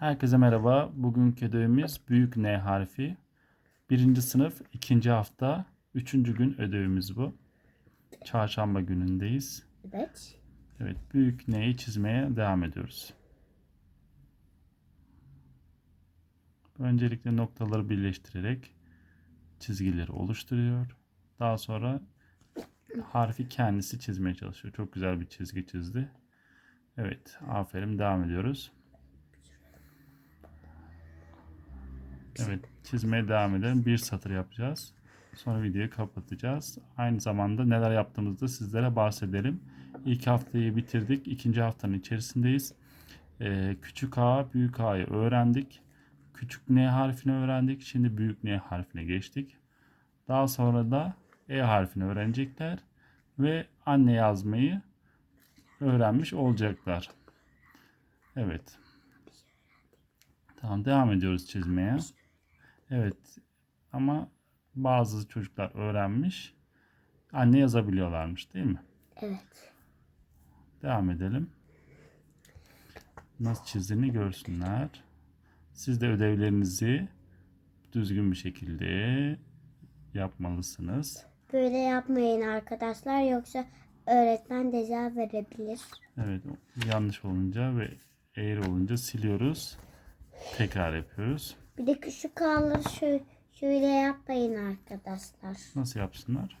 Herkese merhaba. Bugünkü ödevimiz büyük N harfi. Birinci sınıf ikinci hafta üçüncü gün ödevimiz bu. Çarşamba günündeyiz. Evet. Evet büyük N'yi çizmeye devam ediyoruz. Öncelikle noktaları birleştirerek çizgileri oluşturuyor. Daha sonra harfi kendisi çizmeye çalışıyor. Çok güzel bir çizgi çizdi. Evet aferin devam ediyoruz. Evet çizmeye devam edelim. Bir satır yapacağız. Sonra videoyu kapatacağız. Aynı zamanda neler yaptığımızda sizlere bahsedelim. İlk haftayı bitirdik. İkinci haftanın içerisindeyiz. Ee, küçük A, büyük A'yı öğrendik. Küçük N harfini öğrendik. Şimdi büyük N harfine geçtik. Daha sonra da E harfini öğrenecekler. Ve anne yazmayı öğrenmiş olacaklar. Evet. Tamam devam ediyoruz çizmeye. Evet ama bazı çocuklar öğrenmiş. Anne yazabiliyorlarmış değil mi? Evet. Devam edelim. Nasıl çizdiğini görsünler. Siz de ödevlerinizi düzgün bir şekilde yapmalısınız. Böyle yapmayın arkadaşlar yoksa öğretmen ceza verebilir. Evet yanlış olunca ve eğri olunca siliyoruz. Tekrar yapıyoruz. Bir de küçük kalır şöyle, şöyle yapmayın arkadaşlar. Nasıl yapsınlar?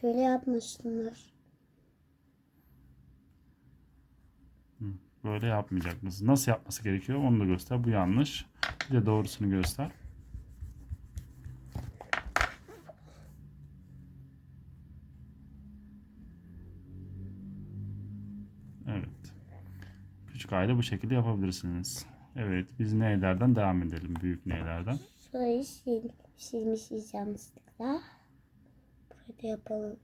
Şöyle yapmışsınlar. Böyle yapmayacak mısın? Nasıl yapması gerekiyor? Onu da göster. Bu yanlış. Bir de doğrusunu göster. Evet. Küçük aile bu şekilde yapabilirsiniz. Evet. Biz neylerden devam edelim? Büyük neylerden? Şurayı sil, silmişiz yanlışlıkla. Burada yapalım.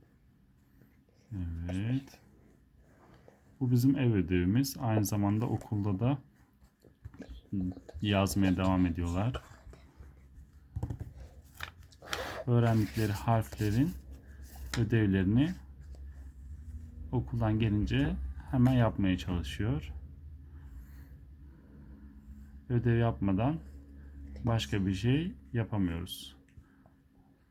Evet. Bu bizim ev ödevimiz. Aynı zamanda okulda da yazmaya devam ediyorlar. Öğrendikleri harflerin ödevlerini okuldan gelince hemen yapmaya çalışıyor. Ödev yapmadan başka bir şey yapamıyoruz.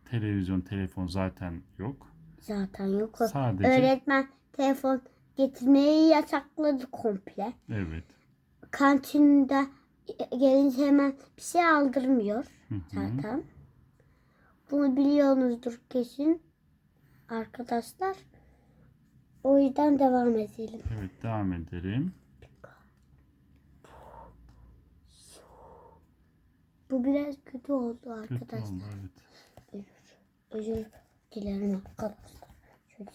Televizyon, telefon zaten yok. Zaten yok. Sadece Öğretmen telefon getirmeyi yasakladı komple. evet. Kantinde gelince hemen bir şey aldırmıyor zaten. Bunu biliyorsunuzdur kesin arkadaşlar. O yüzden devam edelim. Evet devam edelim. Bu biraz kötü oldu Kötü arkadaşlar. oldu evet. Özür dilerim arkadaşlar. Şöyle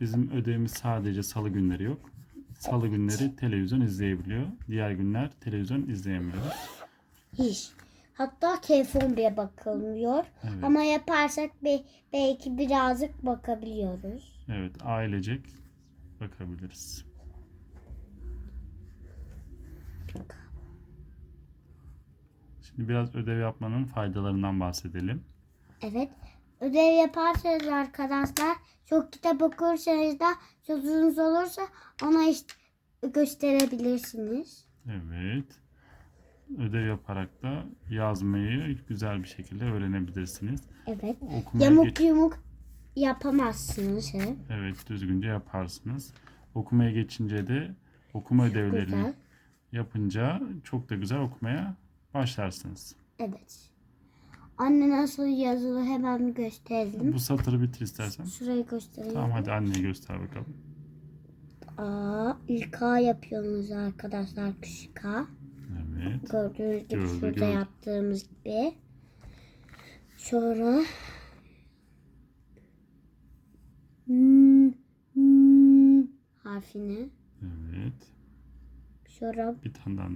Bizim ödevimiz sadece salı günleri yok. Salı günleri televizyon izleyebiliyor. Diğer günler televizyon izleyemiyoruz. Hiç. Hatta telefon bile bakılmıyor. Evet. Ama yaparsak be- belki birazcık bakabiliyoruz. Evet ailecek bakabiliriz. Şimdi biraz ödev yapmanın faydalarından bahsedelim. Evet. Ödev yaparsanız arkadaşlar çok kitap okursanız da çocuğunuz olursa ona işte gösterebilirsiniz. Evet. Ödev yaparak da yazmayı güzel bir şekilde öğrenebilirsiniz. Evet. Okumaya Yamuk geç- yumuk yapamazsınız. He. Evet düzgünce yaparsınız. Okumaya geçince de okuma ödevlerini Güzel. yapınca çok da güzel okumaya başlarsınız. Evet. Anne nasıl yazılı hemen gösterelim. Bu satırı bitir istersen. Şurayı göstereyim. Tamam hadi anneye göster bakalım. A, ilk A yapıyorsunuz arkadaşlar küçük A. Evet. Gördüğünüz gibi Gördü, şurada gördü. yaptığımız gibi. Sonra hmm, hmm harfini. Evet. Sonra Bir tane daha.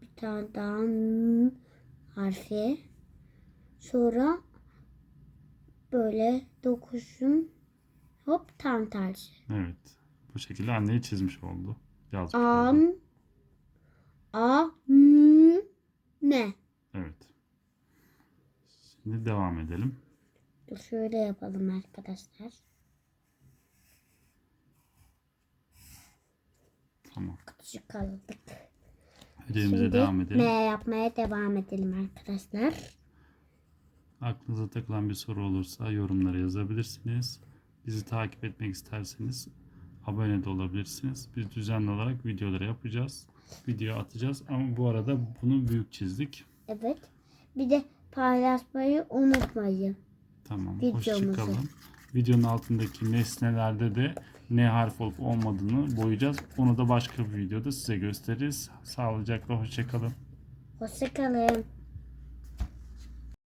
Bir tane daha harfi. Sonra böyle dokuzun hop tam tersi. Evet. Bu şekilde anneyi çizmiş oldu. Yazmış oldu. Am A M ne? Evet. Şimdi devam edelim. Dur şöyle yapalım arkadaşlar. Tamam. Küçük kaldık. Ödevimize Şimdi devam edelim. M yapmaya devam edelim arkadaşlar. Aklınıza takılan bir soru olursa yorumlara yazabilirsiniz. Bizi takip etmek isterseniz abone de olabilirsiniz. Biz düzenli olarak videoları yapacağız. Video atacağız ama bu arada bunu büyük çizdik. Evet. Bir de paylaşmayı unutmayın. Tamam. Videomuzu. Hoşçakalın. Videonun altındaki nesnelerde de ne harf olup olmadığını boyayacağız. Onu da başka bir videoda size gösteririz. Sağlıcakla hoşçakalın. Hoşçakalın.